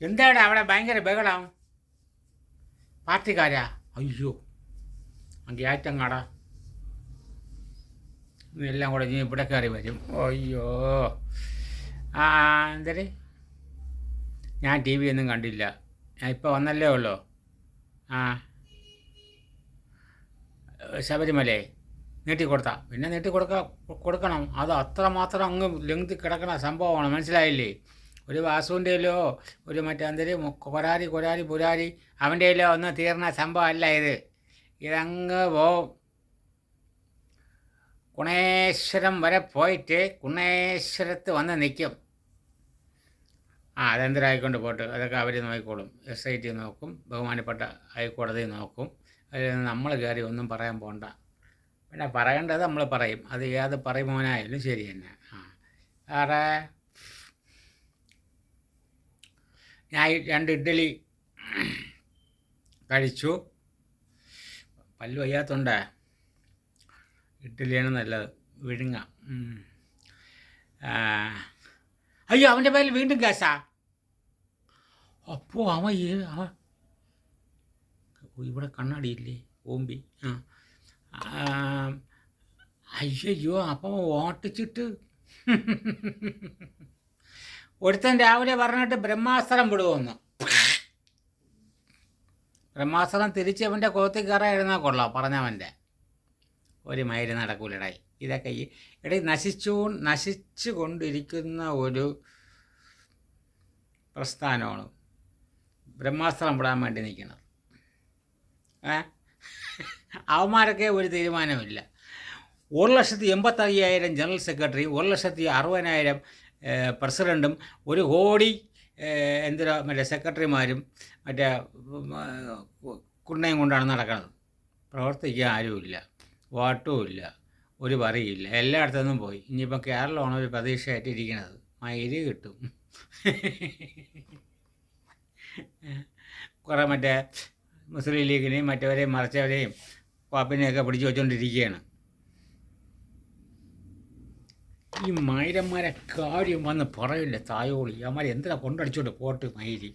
എന്താടാ അവിടെ ഭയങ്കര ബഹളം? പാർട്ടിക്കാരാ? അയ്യോ ഗ്യാറ്റങ്ങാടാ എല്ലാം കൂടെ ഇനി ഇവിടെ കയറി വരും. അയ്യോ. ആ എന്തേ ഞാൻ ടി വി ഒന്നും കണ്ടില്ല. ഞാൻ ഇപ്പോൾ വന്നല്ലേ ഉള്ളൂ? ആ. ശബരിമലയെ നീട്ടി കൊടുത്താ പിന്നെ നീട്ടി കൊടുക്ക കൊടുക്കണം. അത് അത്രമാത്രം അങ്ങ് ലെങ്ത് കിടക്കണ സംഭവമാണ്. മനസ്സിലായില്ലേ? ഒരു വാസുവിന്റെയിലോ ഒരു മറ്റേ എന്തര് കൊരാരി കൊരാരി പുരാരി അവന്റെയിലോ ഒന്ന് തീർന്ന സംഭവമല്ല ഇത്. ഇതങ്ങ് പോവും. കുണേശ്വരം വരെ പോയിട്ട് കുണേശ്വരത്ത് വന്ന് നിൽക്കും. ആ അതെന്തരായിക്കൊണ്ട് പോട്ട്. അതൊക്കെ അവർ നോക്കിക്കോളും. എസ് ഐ ടി നോക്കും ബഹുമാനപ്പെട്ട ഹൈക്കോടതി നോക്കും. അതിൽ നമ്മൾ കയറി ഒന്നും പറയാൻ പോണ്ട. പിന്നെ പറയേണ്ടത് നമ്മൾ പറയും. അത് ഏത് പറയുമോനായാലും ശരി തന്നെ. ആ. വേറെ ഞാൻ രണ്ട് ഇഡ്ഡലി കഴിച്ചു. പല്ല് വയ്യാത്തതുകൊണ്ട് ഇഡ്ഡലിയാണ് നല്ലത്. വിഴുങ്ങ. അയ്യോ അവന്റെ പേരിൽ വീണ്ടും കേസാ. അപ്പോൾ അവൻ ഈ അവൻ ഇവിടെ കണ്ണാടിയില്ലേ? ഓമ്പി. ആ, അയ്യോ അപ്പം ഓട്ടിച്ചിട്ട്. ഒരുത്തൻ രാവിലെ പറഞ്ഞിട്ട് ബ്രഹ്മാസ്ത്രം വിടുമെന്ന് ബ്രഹ്മാസ്ത്രം തിരിച്ച് അവന്റെ കോത്തി കയറായിരുന്നാൽ കൊള്ളാം പറഞ്ഞവന്റെ ഒരു മൈര് നടക്കൂലടായി ഇതൊക്കെ ഈ ഇടയിൽ നശിച്ചു നശിച്ചു കൊണ്ടിരിക്കുന്ന ഒരു പ്രസ്ഥാനമാണ് ബ്രഹ്മാസ്ത്രം വിടാൻ വേണ്ടി നിൽക്കുന്നത്. അവന്മാരൊക്കെ ഒരു തീരുമാനമില്ല ഒരു ലക്ഷത്തി എൺപത്തയ്യായിരം ജനറൽ സെക്രട്ടറി ഒരു ലക്ഷത്തി അറുപതിനായിരം പ്രസിഡന്റും ഒരു കോടി എന്തിനാ മറ്റേ സെക്രട്ടറിമാരും മറ്റേ കുണ്ണയും കൊണ്ടാണ് നടക്കുന്നത് പ്രവർത്തിക്കാൻ ആരുമില്ല വോട്ടും ഇല്ല ഒരു പറയില്ല എല്ലായിടത്തുനിന്നും പോയി. ഇനിയിപ്പോൾ കേരളമാണ് ഒരു പ്രതീക്ഷയായിട്ട് ഇരിക്കുന്നത് മയിൽ കിട്ടും. കുറേ മറ്റേ മുസ്ലിം ലീഗിനെയും മറ്റവരെയും മറിച്ചവരെയും പാപ്പിനെയൊക്കെ പിടിച്ചു വെച്ചുകൊണ്ടിരിക്കുകയാണ് ഈ മൈരന്മാരെ കാര്യം വന്ന് പറയില്ല തായോളി? അമ്മ എന്തിനാ കൊണ്ടടിച്ചോണ്ട് പോട്ട് മയിരി